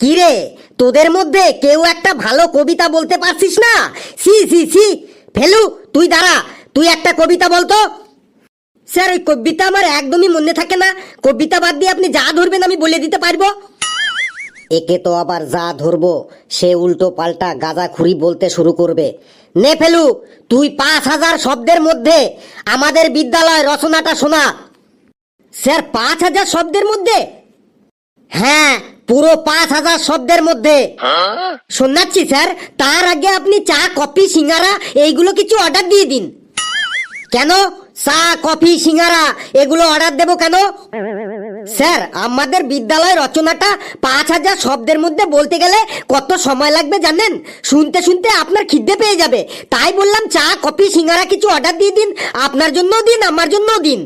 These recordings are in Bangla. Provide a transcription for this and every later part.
কি রে তোদের মধ্যে কেউ একটা ভালো কবিতা বলতে পারছিস না? সি সি সি ফেলু, তুই দাঁড়া, তুই একটা কবিতা বলতো। স্যার, ওই কবিতা আমার একদমই মনে থাকে না। কবিতা বাদ দিয়ে আপনি যা ধরবেন আমি বলে দিতে পারব। একে তো আবার যা ধরবো, সে উল্টো পাল্টা গাঁজাখুরি বলতে শুরু করবে। নে ফেলু, তুই পাঁচ হাজার শব্দের মধ্যে আমাদের বিদ্যালয় রচনাটা শোনা। স্যার, পাঁচ হাজার শব্দের মধ্যে? হ্যাঁ পুরো পাঁচ হাজার শব্দের মধ্যে। শোনাচ্ছি, স্যার, তার আগে আপনি চা, কফি, সিঙ্গারা, এইগুলো কিছু অর্ডার দিয়ে দিন। কেন? চা, কফি, সিঙ্গারা, এগুলো অর্ডার দেবো কেন? স্যার আমাদের বিদ্যালয় রচনাটা পাঁচ হাজার শব্দের মধ্যে বলতে গেলে কত সময় লাগবে জানেন? শুনতে শুনতে আপনার খিদে পেয়ে যাবে। তাই বললাম চা কফি সিঙ্গারা কিছু অর্ডার দিয়ে দিন। আপনার জন্য দিন আমার জন্য দিন।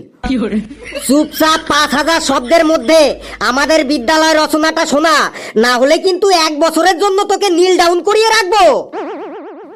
চুপচাপ পাঁচ হাজার শব্দের মধ্যে আমাদের বিদ্যালয় রচনাটা শোনা। না হলে কিন্তু এক বছরের জন্য তোকে নীল ডাউন করিয়ে রাখব।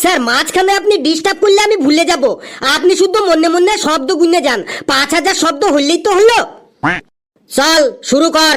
স্যার মাঝখানে আপনি ডিস্টার্ব করলে আমি ভুলে যাব। আপনি শুধু মনে মনে শব্দ গুনে যান। পাঁচ হাজার শব্দ হইলেই তো হলো। চল শুরু কর।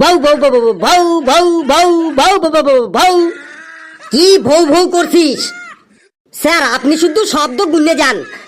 ভাউ ভাউ ভৌ ভৌ ভৌ ভৌ ভৌ ভৌ ভৌ কি ভৌ ভৌ করছিস স্যার আপনি শুধু শব্দ গুনে যান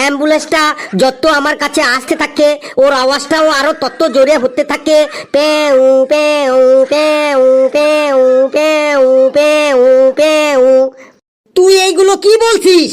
অ্যাম্বুলেন্সটা যত আমার কাছে আসতে থাকে, ওর আওয়াজটাও আরও তত জোরে হতে থাকে। পে উ পে উ পে উ পে উ পে উ পে উ পে উ তুই এইগুলো কি বলছিস?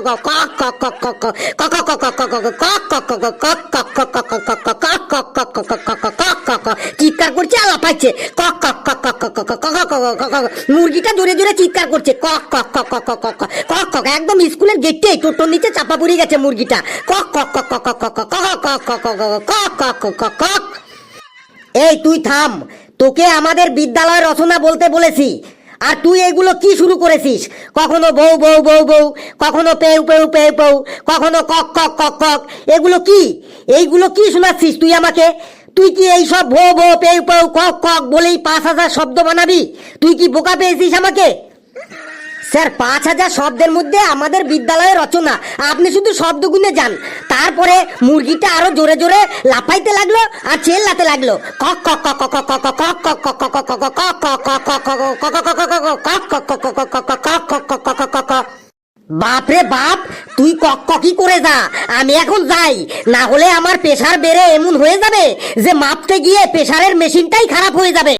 কক কক কক কক মুরগিটা জোরে জোরে চিৎকার করছে একদম স্কুলের গেটে টোটোর নিচে চাপা পড়ে গেছে মুরগিটা এই তুই থাম তোকে আমাদের বিদ্যালয় রচনা বলতে বলেছি আর তুই এগুলো কি শুরু করেছিস কখনো বউ বউ বউ বউ কখনো পেউ পেউ পেউ পেউ কখনো কক কক কক কক এগুলো কি এইগুলো কি শোনাচ্ছিস তুই আমাকে তুই কি এই সব ভো ভো পেউ পেউ কক কক বলেই পাঁচ হাজার শব্দ বানাবি তুই কি বোকা পেয়েছিস আমাকে স্যার পাঁচ হাজার শব্দের মধ্যে আমাদের বিদ্যালয়ের রচনা আপনি শুধু শব্দ গুনে যান তারপরে মুরগিটা আরও জোরে জোরে লাফাইতে লাগল আর চেল্লাতে লাগল কক কক কক কক কক কক কক কক কক কক কক বাপরে বাপ, তুই কক করে যা, আমি এখন যাই। না হলে আমার প্রেশার বেড়ে এমন হয়ে যাবে যে মাপতে গিয়ে প্রেশারের মেশিনটাই খারাপ হয়ে যাবে।